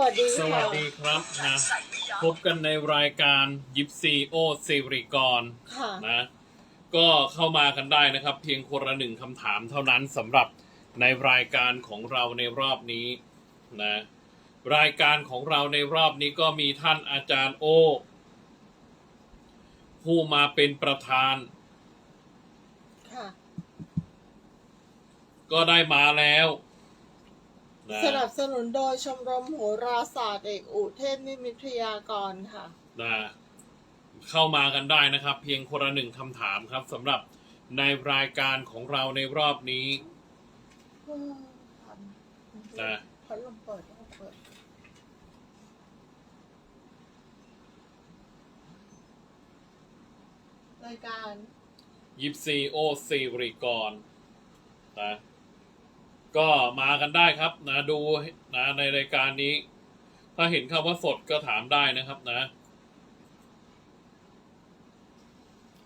วัสดีสค่ะวัสดีครับนะ พบกันในรายการยิปซีโอซีริกรค่ะนะ ก็เข้ามากันได้นะครับ เพียงคนละหนึ่งคำถามเท่านั้นสำหรับในรายการของเราในรอบนี้นะ รายการของเราในรอบนี้ก็มีท่านอาจารย์โอ ผู้มาเป็นประธานค่ะก็ได้มาแล้ว นะสนับสนุนโดยชมรมโหราศาสตร์เอกอุเทศนิมิตรยากรค่ะ นะเข้ามากันได้นะครับ เพียงคนละหนึ่งคำถามครับสำหรับในรายการของเราในรอบนี้นะพัดลมเปิดต้องเปิด รายการยิปซีโอซีริกรนะ ก็มากันได้ครับนะดูนะในรายการนี้ ถ้าเห็นคำว่าสดก็ถามได้นะครับนะ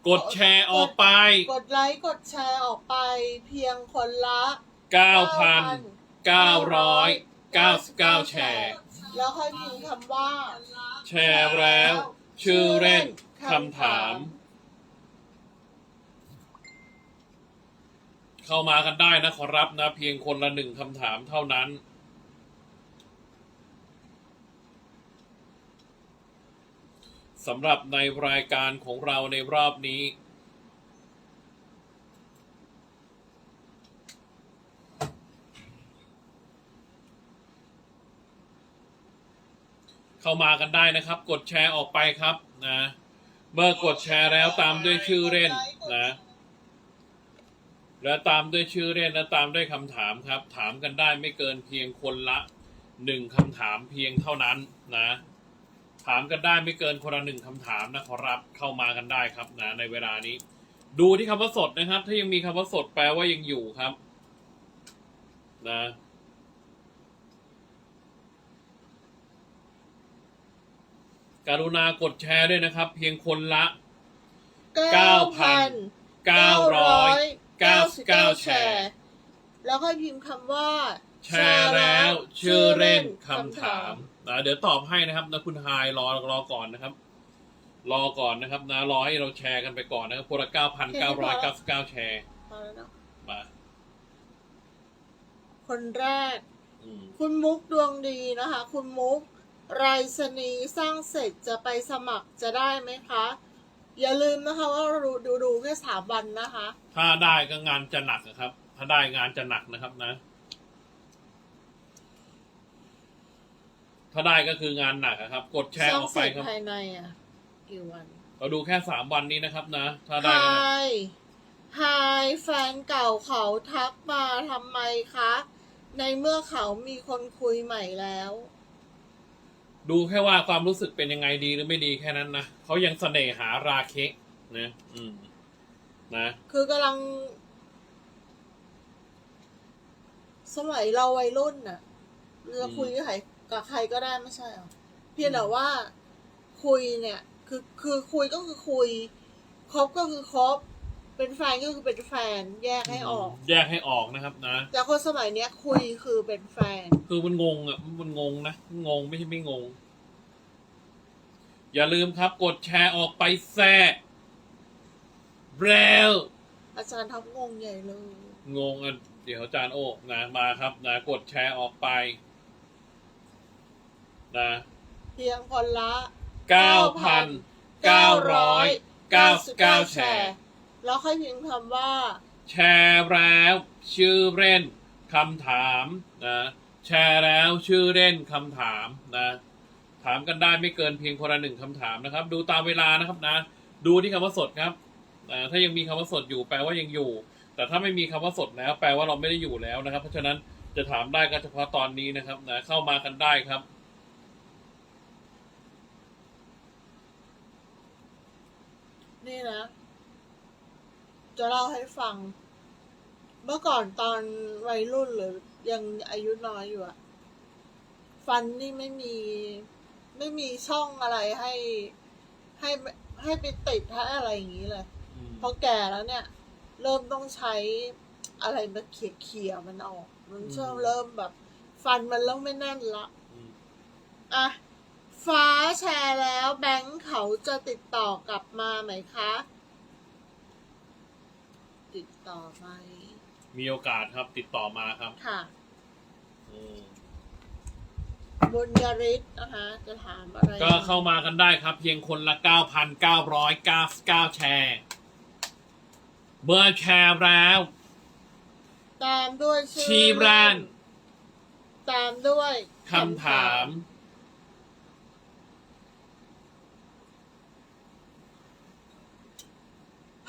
กดแชร์ออกไป กดไลค์กดแชร์ออกไป เพียงคนละ9,999 แชร์ แล้วค่อยพิมพ์คำว่า แชร์แล้ว ชื่อเล่นคำถาม เข้ามากันได้นะขอรับนะ เพียงคนละหนึ่งคำถามเท่านั้น สำหรับในรายการของเราในรอบนี้เข้ามากันได้นะครับ กดแชร์ออกไปครับนะ เมื่อกดแชร์แล้วตามด้วยชื่อเล่นนะ และตามด้วยชื่อเล่นและตามด้วยคำถามครับ ถามกันได้ไม่เกินเพียงคนละหนึ่งคำถามเพียงเท่านั้นนะ ถามกันได้ไม่เกินคนละหนึ่งคำถามนะขอรับเข้ามากันได้ครับนะในเวลานี้ ดูที่คำว่าสดนะครับ ถ้ายังมีคำว่าสดแปลว่ายังอยู่ครับนะกรุณากดแชร์ด้วยนะครับ เพียงคนละ 9,999แชร์แล้วค่อยพิมพ์คำว่า แชร์แล้วชื่อเล่นคำถามนะเดี๋ยวตอบให้นะครับนะคุณไฮายรอรอก่อนนะครับ รอก่อนนะครับนะรอให้เราแชร์กันไปก่อนนะครับคนละเก้าพันเก้าร้อยเก้าสิบเก้าแชร์มาแล้วเนอะมาคนแรกอืมคุณมุกดวงดีนะคะ คุณมุกไรสนีย์สร้างเสร็จจะไปสมัครจะได้ไหมคะ อย่าลืมนะคะว่าดูดูดูแค่สามวันนะคะ ถ้าได้ก็งานจะหนักอะครับ ถ้าได้งานจะหนักนะครับนะ ถ้าได้ก็คืองานหนักอะครับ กดแชร์สร้าองอกเสไปร็จครับภายในอะกี่วันเราดูแค่สามวันนี้นะครับนะ ถ้าไฮได้ก็นะไฮแฟนเก่าเขาทักมาทำไมคะ ในเมื่อเขามีคนคุยใหม่แล้ว ดูแค่ว่าความรู้สึกเป็นยังไงดีหรือไม่ดีแค่นั้นนะเขายังเสน่หาราเคะนะอืมนะคือกำลัง สมัยเราวัยรุ่นน่ะเราคุยกับใครกับใครก็ได้ไม่ใช่หรอเพียงแต่ว่าคุยเนี่ย คือคือคุยก็คือคุยคบก็คือคบ เป็นแฟนก็คือเป็นแฟนแยกให้ออก แยกให้ออกนะครับนะ แต่คนสมัยเนี้ยคุยคือเป็นแฟน คือมันงงอะ มันงงนะ งงไม่ใช่ไม่งง อย่าลืมครับ กดแชร์ออกไปแซ่แล้วอาจารย์ทับงงใหญ่เลย งงอะเดี๋ยวอาจารย์โอ้นะมาครับนะกดแชร์ออกไป นะ เพียงคนละเก้าพันเก้าร้อยเก้าสิบเก้าแชร์ แล้วค่อยพิมพ์คำว่า แชร์แล้วชื่อเล่นคำถามนะแชร์แล้วชื่อเล่นคำถามนะถามกันได้ไม่เกินเพียงคนละหนึ่งคำถามนะครับ ดูตามเวลานะครับนะ ดูที่คำว่าสดครับอ่าถ้ายังมีคำว่าสดอยู่แปลว่ายังอยู่ แต่ถ้าไม่มีคำว่าสดแล้วแปลว่าเราไม่ได้อยู่แล้วนะครับ เพราะฉะนั้นจะถามได้ก็เฉพาะตอนนี้นะครับนะเข้ามากันได้ครับนี่นะ จะเล่าให้ฟัง เมื่อก่อนตอนวัยรุ่นหรือยังอายุน้อยอยู่อะฟันนี่ไม่มี ไม่มีช่องอะไรให้ให้ให้ไปติดให้อะไรอย่างนี้เลยอืมพอแก่แล้วเนี่ย เริ่มต้องใช้อะไรมาเขี่ยเขี่ยๆมันออก มันช่วงเริ่มแบบ ฟันมันเริ่มไม่แน่นละอืมอะฟ้าแชร์แล้วแบงค์เขาจะติดต่อกลับมาไหมคะ ติดต่อไหมมีโอกาสครับติดต่อมาครับค่ะ อืมบุญยริศนะคะ จะถามอะไรก็เข้ามากันได้ครับ เพียงคนละ 9,999 แชร์เมื่อแชร์แล้ว ตามด้วยชื่อชีแบรนด์ ตามด้วย คำถาม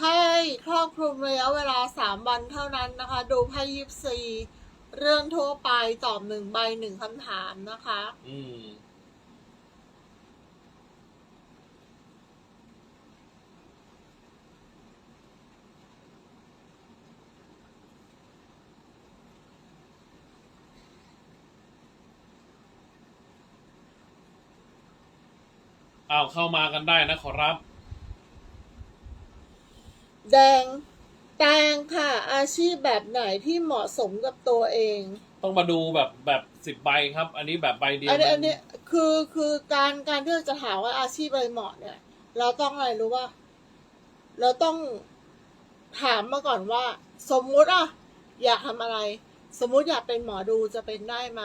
ไพ่ครอบคลุมระยะเวลาสามวันเท่านั้นนะคะ ดูไพ่ยิปซีเรื่องทั่วไปตอบหนึ่งใบหนึ่งคำถามนะคะ อืมเอาเข้ามากันได้นะขอรับ แดง แตงค่ะ อาชีพแบบไหนที่เหมาะสมกับตัวเอง ต้องมาดูแบบแบบสิบใบครับ อันนี้แบบใบเดียวอันนี้มัอันนี้คือคือการการที่เราจะถามว่าอาชีพอะไรเหมาะเนี่ย เราต้องอะไรรู้ว่า เราต้องถามมาก่อนว่า สมมุติอะอยากทำอะไร สมมุติอยากเป็นหมอดูจะเป็นได้ไหม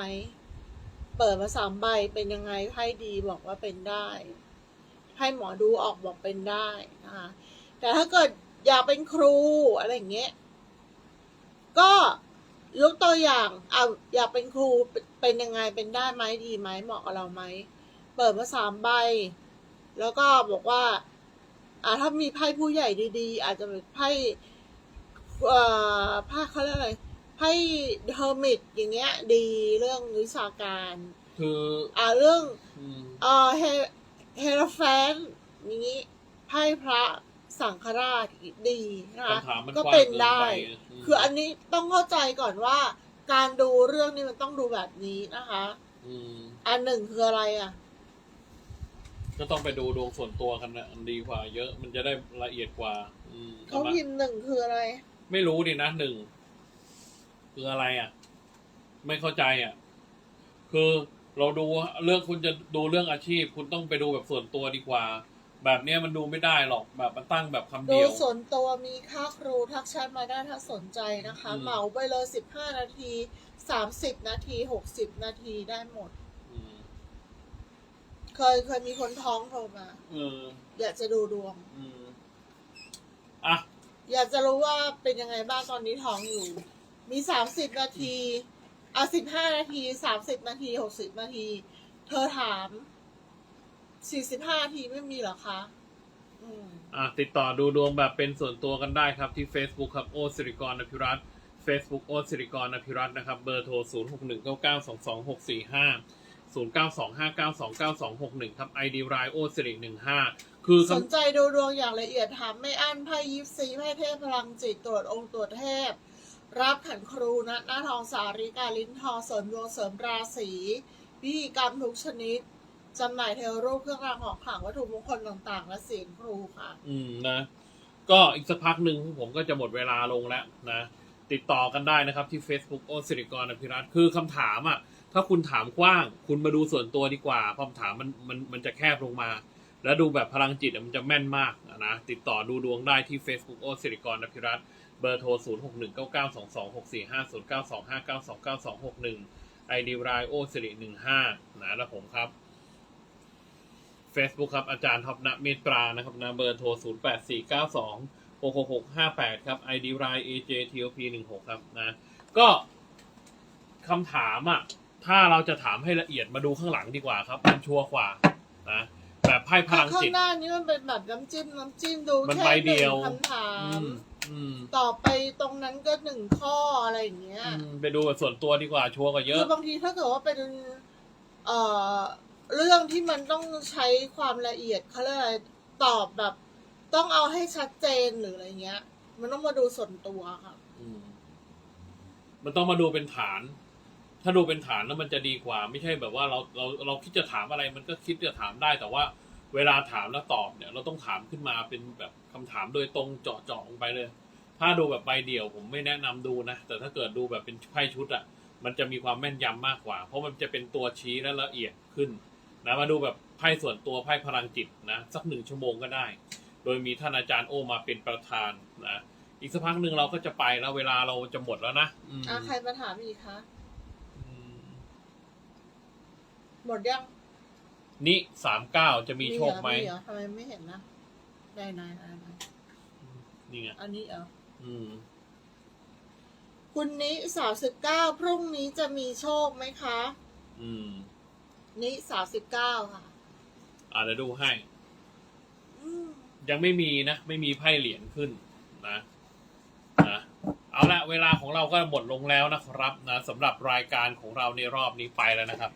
เปิดมาสามใบเป็นยังไงให้ดีบอกว่าเป็นได้ให้หมอดูออกบอกเป็นได้นะคะแต่ถ้าเกิด อยากเป็นครูอะไรอย่างเงี้ย ก็ยกตัวอย่างเอาอยากเป็นครูเป็นเป็นยังไงเป็นได้ไหมดีไหมเหมาะกับเราไหมเปิดมาสามใบ แล้วก็บอกว่า อ่าถ้ามีไพ่ผู้ใหญ่ดีๆ อาจจะเป็นไพ่เอ่อไพ่เขาเรียกอะไรไพ่เฮอร์มิตอย่างเงี้ย ดีเรื่องวิชาการ คืออ่าเรื่องอืมเอ่อเฮเฮโรแฟนนี้ไพ่พระ สังฆราชดีนะคะคำถามมันก็กว้างเป็นเกินได้ไปมคืออันนี้ต้องเข้าใจก่อนว่า การดูเรื่องนี้มันต้องดูแบบนี้นะคะอืมอันหนึ่งคืออะไรอะ ก็ต้องไปดูดวงส่วนตัวกันนะอันดีกว่า เยอะมันจะได้ละเอียดกว่าอืมเขาอมพิมพ์หนึ่งคืออะไร ไม่รู้ดินะหนึ่งคืออะไรอะ ไม่เข้าใจอะ คือเราดูเรื่องคุณจะดูเรื่องอาชีพ คุณต้องไปดูแบบส่วนตัวดีกว่า แบบเนี้ยมันดูไม่ได้หรอกแบบมันตั้งแบบคำโดเดียยว ส่วนตัวมีค่าครูทักแชทมาได้ถ้าสนใจนะคะ อืม เหมาไปเลยสิบห้านาทีสามสิบนาทีหกสิบนาทีได้หมด อืมเคยเคยมีคนท้องโทรมา เอออยากจะดูดวง อืมอะ อยากจะรู้ว่าเป็นยังไงบ้างตอนนี้ท้องอยู่ มีสามสิบนาที อะสิบห้านาทีสามสิบนาทีหกสิบนาที เธอถาม สี่สิบห้านาทีไม่มีเหรอคะ อืม อะติดต่อดูดวงแบบเป็นส่วนตัวกันได้ครับที่ Facebook ครับโอสิริกรอภิรัตน์ Facebook โอสิริกรอภิรัตน์นะครับเบอร์โทร 0 6 1 9 9 2 2 6 4 5 0 9 2 5 9 2 9 2 6 1ครับ ID รายโอสิริ15 คือสนคำใจดูดวงอย่างละเอียดถามไม่อั้นไพ่ยิปซีไพ่เทพพลังจิตตรวจองค์ตรวจเทพ รับขันครูนะหน้าทองสาริกาลิ้นทองเสริมดวงเสริมราศีพิธีกรรมทุกชนิด จำหน่ายเทวรูปเครื่องรางของขลังวัตถุมงคลต่างๆ และเสียงครูค่ะ อืมนะ ก็อีกสักพักหนึ่งผมก็จะหมดเวลาลงแล้วนะ ติดต่อกันได้นะครับที่ Facebook โอสิริกรอภิรัตน์คือคำถามอะ ถ้าคุณถามกว้าง คุณมาดูส่วนตัวดีกว่าคำถามมันมันมันจะแคบลงมา แล้วดูแบบพลังจิตอะมันจะแม่นมากอะนะ ติดต่อดูดวงได้ที่ Facebook โอสิริกรอภิรัตน์เบอร์โทร 0 6 1 9 9 2 2 6 4 5 0 9 2 5 9 2 9 2 6 1 ID รายโอสิริ15นะแล้วผมครับ Facebook ครับ อาจารย์ท็อปณเมตรานะครับนะเบอร์โทร 0 8 4 9 2 6 6 6 5 8 ครับ ID ราย AJTOP 16ครับนะ ก็คำถามอะ ถ้าเราจะถามให้ละเอียดมาดูข้างหลังดีกว่าครับมันชัวร์กว่านะแบบไพ่พลังข้าจิงต หน้านี้มันเป็นแบบน้ำจิ้มน้ำจิ้มดูมันแค่ใบหเดีนึ่ยวงคำถาอืม ม อืมต่อไปตรงนั้นก็หนึ่งข้ออะไรอย่างเงี้ย อืมไปดูแบบส่วนตัวดีกว่าชัวร์กว่าเยคือะ อบางทีถ้าเกิดว่าเป็น เอ่อ เรื่องที่มันต้องใช้ความละเอียดเขาเรียกอะไรตอบแบบ ต้องเอาให้ชัดเจนหรืออะไรเงี้ย มันต้องมาดูส่วนตัวค่ะ อืมมันต้องมาดูเป็นฐาน ถ้าดูเป็นฐานแล้วมันจะดีกว่า ไม่ใช่แบบว่าเราเราเราคิดจะถามอะไร มันก็คิดจะถามได้ แต่ว่าเวลาถามแล้วตอบเนี่ย เราต้องถามขึ้นมาเป็นแบบคำถามโดยตรงเจาะเจาะลงไปเลย ถ้าดูแบบใบเดี่ยวผมไม่แนะนำดูนะ แต่ถ้าเกิดดูแบบเป็นไพ่ชุดอะ่ะ มันจะมีความแม่นยำมากกว่า เพราะมันจะเป็นตัวชี้และละเอียดขึ้น นะมาดูแบบไพ่ส่วนตัวไพ่พลังจิตนะสักหนึ่งชั่วโมงก็ได้ โดยมีท่านอาจารย์โอมาเป็นประธานนะอีกสักพักหนึ่งเราก็จะไปแล้วเวลาเราจะหมดแล้วนะอืมอะใครมาถามอีกคะอืมหมดยังนี่สามเก้าจะมีโชคไหมเหรอทำไมไม่เห็นนะ ได้นายนายนายนี่ไงอันนี้เหรออืม คุณนิสาวสิบเก้าพรุ่งนี้จะมีโชคไหมคะ อืม นิสาวสิบเก้าค่ะ อ่าเดี๋ยวดูให้ อืมยังไม่มีนะ ไม่มีไพ่เหรียญขึ้นนะนะเอาละเวลาของเราก็หมดลงแล้วนะครับนะสำหรับรายการของเราในรอบนี้ไปแล้วนะครับ